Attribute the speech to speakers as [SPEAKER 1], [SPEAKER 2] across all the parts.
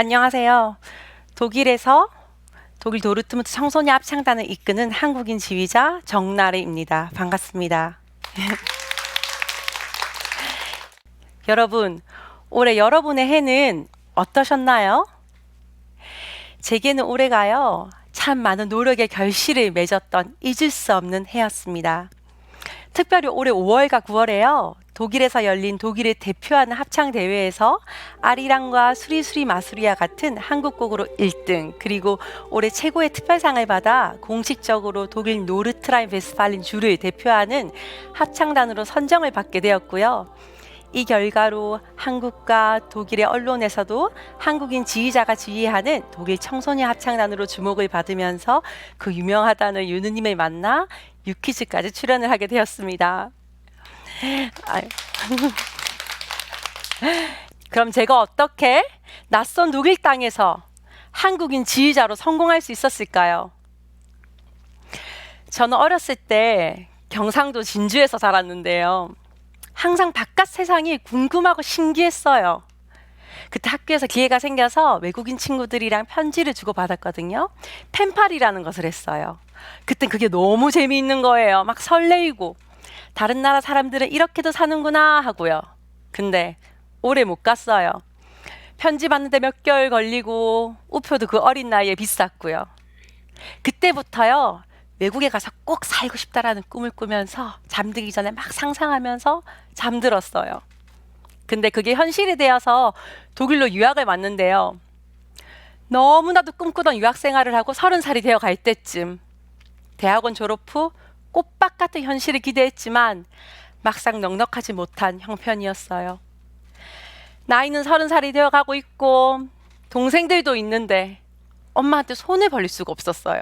[SPEAKER 1] 안녕하세요. 독일에서 독일 도르트문트 청소년 합창단을 이끄는 한국인 지휘자 정나래입니다. 반갑습니다. 여러분, 올해 여러분의 해는 어떠셨나요? 제게는 올해가요, 참 많은 노력의 결실을 맺었던 잊을 수 없는 해였습니다. 특별히 올해 5월과 9월에요. 독일에서 열린 독일을 대표하는 합창 대회에서 아리랑과 수리수리 마수리와 같은 한국곡으로 1등 그리고 올해 최고의 특별상을 받아 공식적으로 독일 노르트라인 베스팔린 주를 대표하는 합창단으로 선정을 받게 되었고요. 이 결과로 한국과 독일의 언론에서도 한국인 지휘자가 지휘하는 독일 청소년 합창단으로 주목을 받으면서 그 유명하다는 유느님을 만나 유퀴즈까지 출연을 하게 되었습니다. 그럼 제가 어떻게 낯선 독일 땅에서 한국인 지휘자로 성공할 수 있었을까요? 저는 어렸을 때 경상도 진주에서 자랐는데요. 항상 바깥 세상이 궁금하고 신기했어요. 그때 학교에서 기회가 생겨서 외국인 친구들이랑 편지를 주고받았거든요. 펜팔이라는 것을 했어요. 그땐 그게 너무 재미있는 거예요. 막 설레이고. 다른 나라 사람들은 이렇게도 사는구나 하고요. 근데 오래 못 갔어요. 편지 받는데 몇 개월 걸리고 우표도 그 어린 나이에 비쌌고요. 그때부터요. 외국에 가서 꼭 살고 싶다라는 꿈을 꾸면서 잠들기 전에 막 상상하면서 잠들었어요. 근데 그게 현실이 되어서 독일로 유학을 왔는데요. 너무나도 꿈꾸던 유학 생활을 하고 서른 살이 되어 갈 때쯤 대학원 졸업 후 꽃밭 같은 현실을 기대했지만 막상 넉넉하지 못한 형편이었어요. 나이는 서른 살이 되어 가고 있고 동생들도 있는데 엄마한테 손을 벌릴 수가 없었어요.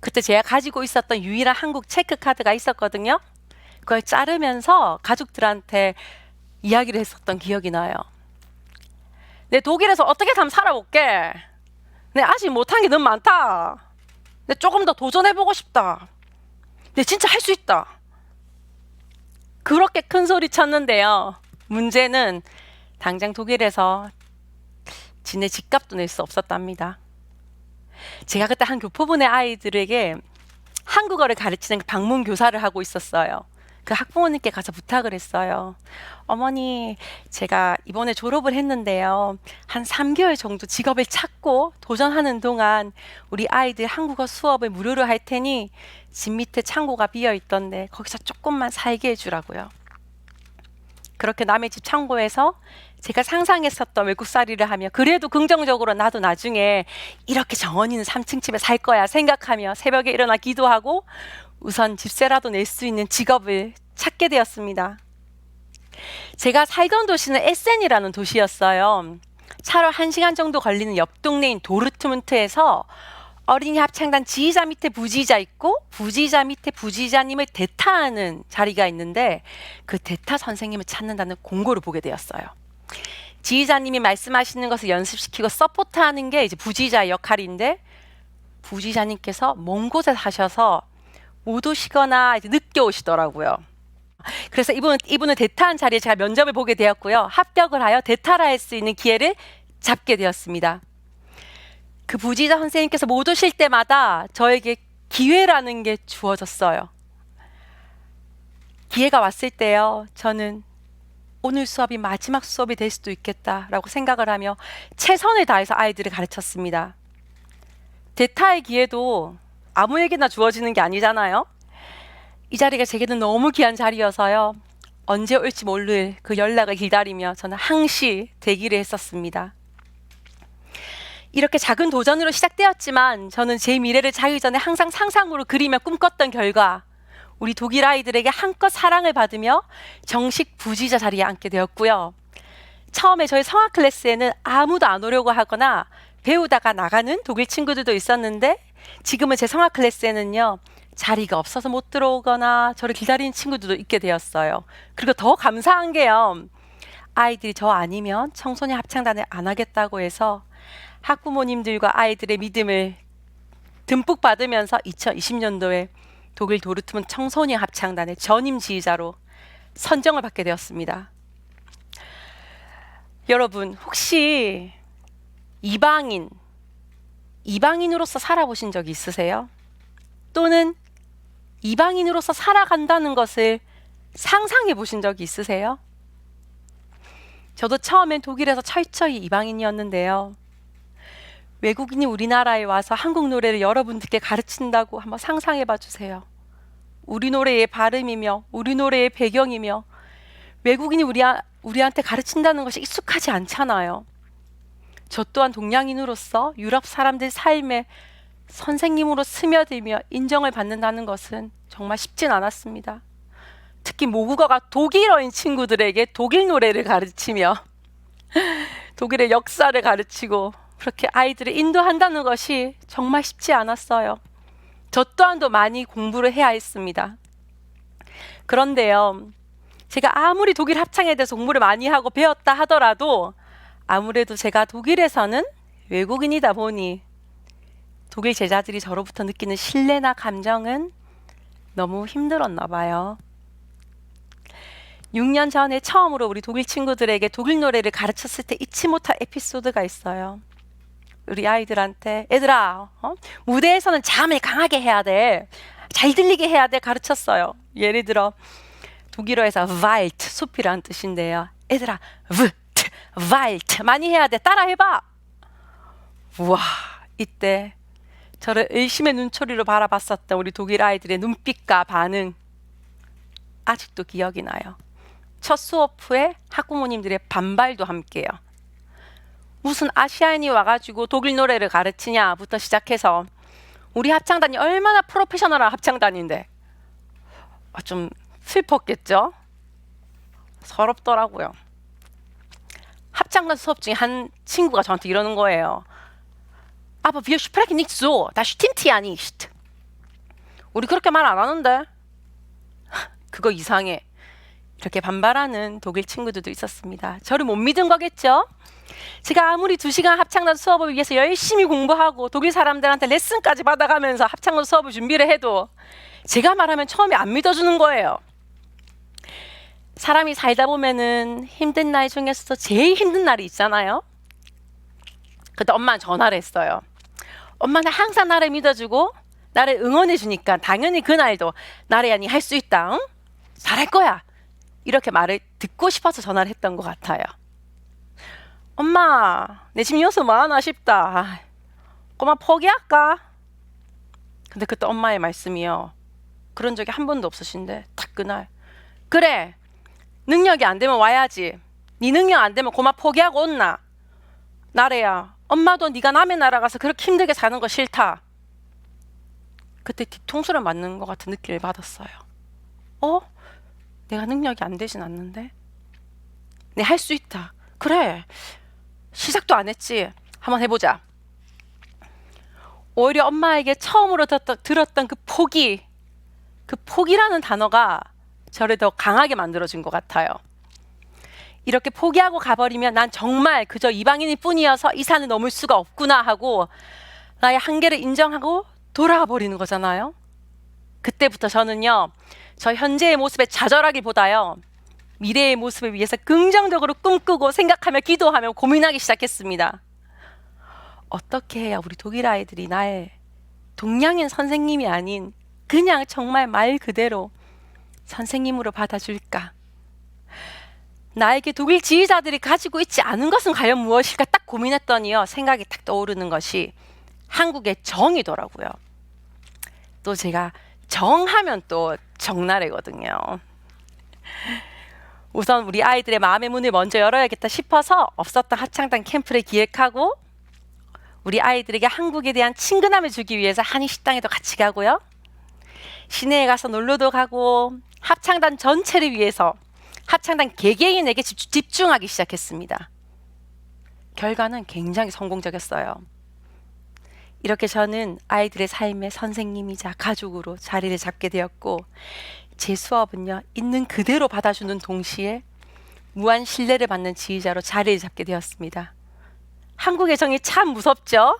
[SPEAKER 1] 그때 제가 가지고 있었던 유일한 한국 체크 카드가 있었거든요. 그걸 자르면서 가족들한테 이야기를 했었던 기억이 나요. 내 독일에서 어떻게 한번 살아볼게. 내 아직 못한 게 너무 많다. 내 조금 더 도전해보고 싶다. 내 진짜 할 수 있다. 그렇게 큰 소리 쳤는데요. 문제는 당장 독일에서 지네 집값도 낼 수 없었답니다. 제가 그때 한 교포분의 아이들에게 한국어를 가르치는 그 방문 교사를 하고 있었어요. 그 학부모님께 가서 부탁을 했어요. 어머니, 제가 이번에 졸업을 했는데요. 한 3개월 정도 직업을 찾고 도전하는 동안 우리 아이들 한국어 수업을 무료로 할 테니 집 밑에 창고가 비어 있던데 거기서 조금만 살게 해주라고요. 그렇게 남의 집 창고에서 제가 상상했었던 외국살이를 하며 그래도 긍정적으로 나도 나중에 이렇게 정원 있는 3층 집에 살 거야 생각하며 새벽에 일어나 기도하고 우선 집세라도 낼 수 있는 직업을 찾게 되었습니다. 제가 살던 도시는 에센이라는 도시였어요. 차로 1시간 정도 걸리는 옆 동네인 도르트문트에서 어린이 합창단 지휘자 밑에 부지자 있고 부지자 밑에 부지자님을 대타하는 자리가 있는데 그 대타 선생님을 찾는다는 공고를 보게 되었어요. 지휘자님이 말씀하시는 것을 연습시키고 서포트하는 게 이제 부지자의 역할인데 부지자님께서 먼 곳에 사셔서 못 오시거나 이제 늦게 오시더라고요. 그래서 이분 이분은 대타한 자리에 제가 면접을 보게 되었고요. 합격을 하여 대타를 할수 있는 기회를 잡게 되었습니다. 그 부지자 선생님께서 못 오실 때마다 저에게 기회라는 게 주어졌어요. 기회가 왔을 때요. 저는 오늘 수업이 마지막 수업이 될 수도 있겠다라고 생각을 하며 최선을 다해서 아이들을 가르쳤습니다. 대타의 기회도 아무에게나 주어지는 게 아니잖아요. 이 자리가 제게는 너무 귀한 자리여서요. 언제 올지 모를 그 연락을 기다리며 저는 항시 대기를 했었습니다. 이렇게 작은 도전으로 시작되었지만 저는 제 미래를 자기 전에 항상 상상으로 그리며 꿈꿨던 결과 우리 독일 아이들에게 한껏 사랑을 받으며 정식 부지자 자리에 앉게 되었고요. 처음에 저희 성악 클래스에는 아무도 안 오려고 하거나 배우다가 나가는 독일 친구들도 있었는데 지금은 제 성악 클래스에는요. 자리가 없어서 못 들어오거나 저를 기다리는 친구들도 있게 되었어요. 그리고 더 감사한 게요. 아이들이 저 아니면 청소년 합창단을 안 하겠다고 해서 학부모님들과 아이들의 믿음을 듬뿍 받으면서 2020년도에 독일 도르트문 청소년 합창단의 전임 지휘자로 선정을 받게 되었습니다. 여러분, 혹시 이방인, 이방인으로서 살아보신 적이 있으세요? 또는 이방인으로서 살아간다는 것을 상상해 보신 적이 있으세요? 저도 처음엔 독일에서 철저히 이방인이었는데요. 외국인이 우리나라에 와서 한국 노래를 여러분들께 가르친다고 한번 상상해 봐 주세요. 우리 노래의 발음이며 우리 노래의 배경이며 외국인이 우리, 우리한테 가르친다는 것이 익숙하지 않잖아요. 저 또한 동양인으로서 유럽 사람들 삶에 선생님으로 스며들며 인정을 받는다는 것은 정말 쉽진 않았습니다. 특히 모국어가 독일어인 친구들에게 독일 노래를 가르치며 독일의 역사를 가르치고 그렇게 아이들을 인도한다는 것이 정말 쉽지 않았어요. 저 또한도 많이 공부를 해야 했습니다. 그런데요, 제가 아무리 독일 합창에 대해서 공부를 많이 하고 배웠다 하더라도 아무래도 제가 독일에서는 외국인이다 보니 독일 제자들이 저로부터 느끼는 신뢰나 감정은 너무 힘들었나 봐요. 6년 전에 처음으로 우리 독일 친구들에게 독일 노래를 가르쳤을 때 잊지 못할 에피소드가 있어요. 우리 아이들한테 애들아 어? 무대에서는 잠을 강하게 해야 돼. 잘 들리게 해야 돼 가르쳤어요. 예를 들어 독일어에서 Wald 숲이란 뜻인데요. 애들아 Wald Wald 많이 해야 돼. 따라 해봐. 우와 이때 저를 의심의 눈초리로 바라봤었던 우리 독일 아이들의 눈빛과 반응 아직도 기억이 나요. 첫 수업 후에 학부모님들의 반발도 함께요. 무슨 아시아인이 와가지고 독일 노래를 가르치냐부터 시작해서 우리 합창단이 얼마나 프로페셔널한 합창단인데 아, 좀 슬펐겠죠? 서럽더라고요. 합창단 수업 중에 한 친구가 저한테 이러는 거예요. Wir sprechen nicht so. Das stimmt ja nicht. 우리 그렇게 말 안 하는데. 그거 이상해. 이렇게 반발하는 독일 친구들도 있었습니다. 저를 못 믿은 거겠죠? 제가 아무리 두 시간 합창단 수업을 위해서 열심히 공부하고 독일 사람들한테 레슨까지 받아가면서 합창단 수업을 준비를 해도 제가 말하면 처음에 안 믿어주는 거예요. 사람이 살다 보면은 힘든 날 중에서도 제일 힘든 날이 있잖아요. 그때 엄마는 전화를 했어요. 엄마는 항상 나를 믿어주고 나를 응원해 주니까 당연히 그날도 나래야 니 할 수 있다. 응? 잘할 거야. 이렇게 말을 듣고 싶어서 전화를 했던 것 같아요. 엄마, 내 지금 여기서 뭐하나 싶다. 아, 꼬마 포기할까? 근데 그때 엄마의 말씀이요. 그런 적이 한 번도 없으신데 딱 그날 그래 능력이 안 되면 와야지. 네 능력 안 되면 고마 포기하고 온나. 나래야 엄마도 네가 남의 나라 가서 그렇게 힘들게 사는 거 싫다. 그때 뒤통수를 맞는 것 같은 느낌을 받았어요. 어? 내가 능력이 안 되진 않는데? 내 할 수 있다. 그래. 시작도 안 했지. 한번 해보자. 오히려 엄마에게 처음으로 들었던, 들었던 그 포기, 그 포기라는 단어가 저를 더 강하게 만들어준 것 같아요. 이렇게 포기하고 가버리면 난 정말 그저 이방인일 뿐이어서 이 산을 넘을 수가 없구나 하고 나의 한계를 인정하고 돌아가 버리는 거잖아요. 그때부터 저는요, 저 현재의 모습에 좌절하기보다요, 미래의 모습을 위해서 긍정적으로 꿈꾸고 생각하며 기도하며 고민하기 시작했습니다. 어떻게 해야 우리 독일 아이들이 날 동양인 선생님이 아닌 그냥 정말 말 그대로 선생님으로 받아줄까? 나에게 독일 지휘자들이 가지고 있지 않은 것은 과연 무엇일까 딱 고민했더니요 생각이 딱 떠오르는 것이 한국의 정이더라고요. 또 제가 정하면 또 정나래거든요. 우선 우리 아이들의 마음의 문을 먼저 열어야겠다 싶어서 없었던 합창단 캠프를 기획하고 우리 아이들에게 한국에 대한 친근함을 주기 위해서 한인 식당에도 같이 가고요. 시내에 가서 놀러도 가고 합창단 전체를 위해서 합창단 개개인에게 집중하기 시작했습니다. 결과는 굉장히 성공적이었어요. 이렇게 저는 아이들의 삶의 선생님이자 가족으로 자리를 잡게 되었고 제 수업은요 있는 그대로 받아주는 동시에 무한 신뢰를 받는 지휘자로 자리를 잡게 되었습니다. 한국의 정이 참 무섭죠?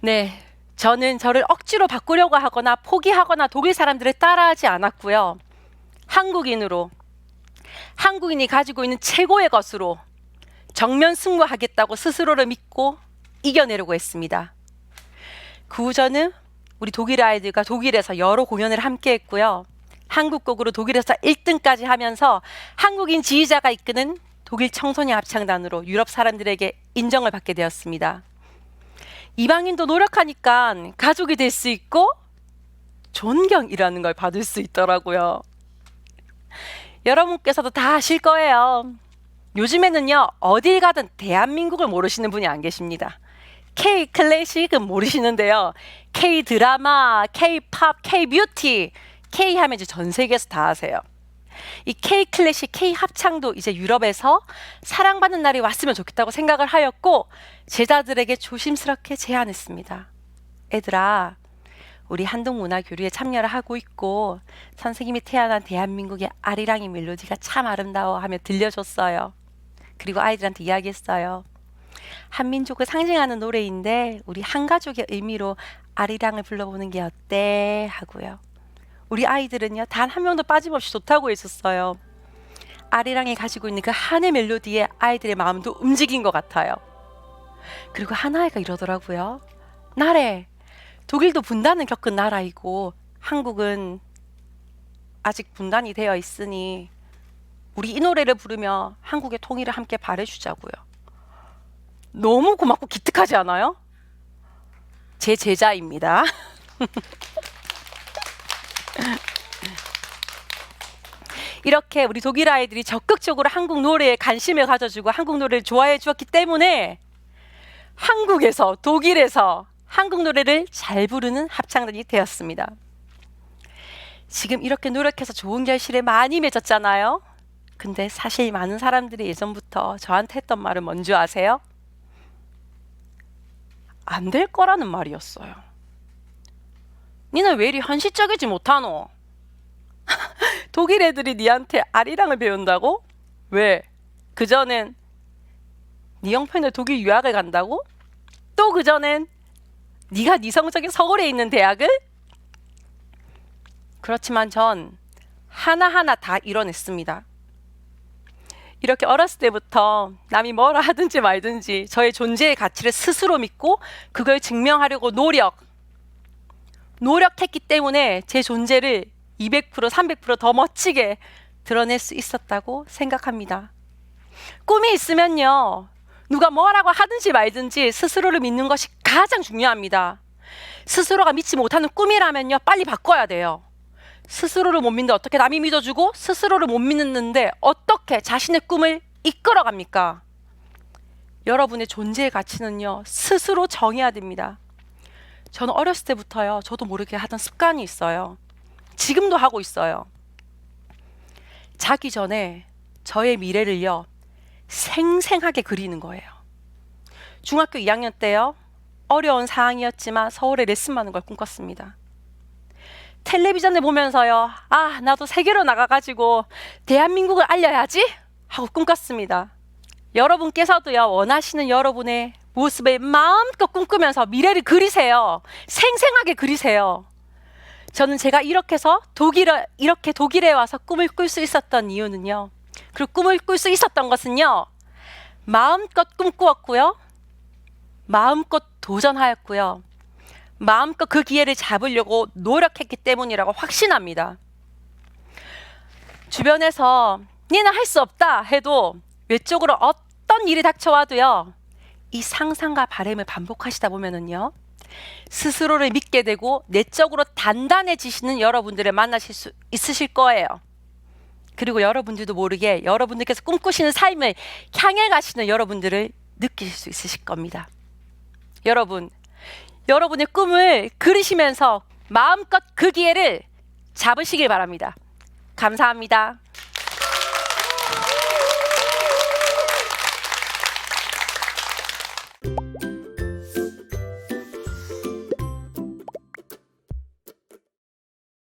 [SPEAKER 1] 네, 저는 저를 억지로 바꾸려고 하거나 포기하거나 독일 사람들을 따라하지 않았고요. 한국인으로 한국인이 가지고 있는 최고의 것으로 정면 승부하겠다고 스스로를 믿고 이겨내려고 했습니다. 그 후 저는 우리 독일 아이들과 독일에서 여러 공연을 함께 했고요. 한국곡으로 독일에서 1등까지 하면서 한국인 지휘자가 이끄는 독일 청소년 합창단으로 유럽 사람들에게 인정을 받게 되었습니다. 이방인도 노력하니까 가족이 될 수 있고 존경이라는 걸 받을 수 있더라고요. 여러분께서도 다 아실 거예요. 요즘에는요, 어딜 가든 대한민국을 모르시는 분이 안 계십니다. K 클래식은 모르시는데요. K 드라마, K 팝, K 뷰티, K 하면 이제 전 세계에서 다 아세요. 이 K 클래식, K 합창도 이제 유럽에서 사랑받는 날이 왔으면 좋겠다고 생각을 하였고 제자들에게 조심스럽게 제안했습니다. 애들아, 우리 한동 문화 교류에 참여를 하고 있고 선생님이 태어난 대한민국의 아리랑이 멜로디가 참 아름다워 하며 들려줬어요. 그리고 아이들한테 이야기했어요. 한민족을 상징하는 노래인데 우리 한 가족의 의미로 아리랑을 불러보는 게 어때 하고요. 우리 아이들은요 단 한 명도 빠짐없이 좋다고 했었어요. 아리랑이 가지고 있는 그 한의 멜로디에 아이들의 마음도 움직인 것 같아요. 그리고 한 아이가 이러더라고요. 나래 독일도 분단을 겪은 나라이고 한국은 아직 분단이 되어 있으니 우리 이 노래를 부르며 한국의 통일을 함께 바래주자고요. 너무 고맙고 기특하지 않아요? 제 제자입니다. 이렇게 우리 독일 아이들이 적극적으로 한국 노래에 관심을 가져주고 한국 노래를 좋아해 주었기 때문에 한국에서 독일에서 한국 노래를 잘 부르는 합창단이 되었습니다. 지금 이렇게 노력해서 좋은 결실에 많이 맺었잖아요. 근데 사실 많은 사람들이 예전부터 저한테 했던 말은 뭔지 아세요? 안 될 거라는 말이었어요. 니는 왜 이리 현실적이지 못하노? 독일 애들이 니한테 아리랑을 배운다고? 왜? 그전엔 니 형편에 독일 유학을 간다고? 또 그전엔 네가 니 성적인 서울에 있는 대학을? 그렇지만 전 하나하나 다 이뤄냈습니다. 이렇게 어렸을 때부터 남이 뭐라 하든지 말든지 저의 존재의 가치를 스스로 믿고 그걸 증명하려고 노력, 노력했기 때문에 제 존재를 200%, 300%더 멋지게 드러낼 수 있었다고 생각합니다. 꿈이 있으면요. 누가 뭐라고 하든지 말든지 스스로를 믿는 것이 가장 중요합니다. 스스로가 믿지 못하는 꿈이라면요. 빨리 바꿔야 돼요. 스스로를 못 믿는데 어떻게 남이 믿어주고 스스로를 못 믿는데 어떻게 자신의 꿈을 이끌어 갑니까? 여러분의 존재의 가치는요. 스스로 정해야 됩니다. 저는 어렸을 때부터요. 저도 모르게 하던 습관이 있어요. 지금도 하고 있어요. 자기 전에 저의 미래를요. 생생하게 그리는 거예요. 중학교 2학년 때요. 어려운 상황이었지만 서울에 레슨 받는 걸 꿈꿨습니다. 텔레비전을 보면서요. 아, 나도 세계로 나가가지고 대한민국을 알려야지 하고 꿈꿨습니다. 여러분께서도요. 원하시는 여러분의 모습을 마음껏 꿈꾸면서 미래를 그리세요. 생생하게 그리세요. 저는 제가 이렇게 해서 독일에 이렇게 독일에 와서 꿈을 꿀 수 있었던 이유는요. 그리고 꿈을 꿀 수 있었던 것은요. 마음껏 꿈꾸었고요. 마음껏 도전하였고요. 마음껏 그 기회를 잡으려고 노력했기 때문이라고 확신합니다. 주변에서 니는 할 수 없다 해도 외적으로 어떤 일이 닥쳐와도요. 이 상상과 바램을 반복하시다 보면은요. 스스로를 믿게 되고 내적으로 단단해지시는 여러분들을 만나실 수 있으실 거예요. 그리고 여러분들도 모르게 여러분들께서 꿈꾸시는 삶을 향해 가시는 여러분들을 느끼실 수 있으실 겁니다. 여러분, 여러분의 꿈을 그리시면서 마음껏 그 기회를 잡으시길 바랍니다. 감사합니다.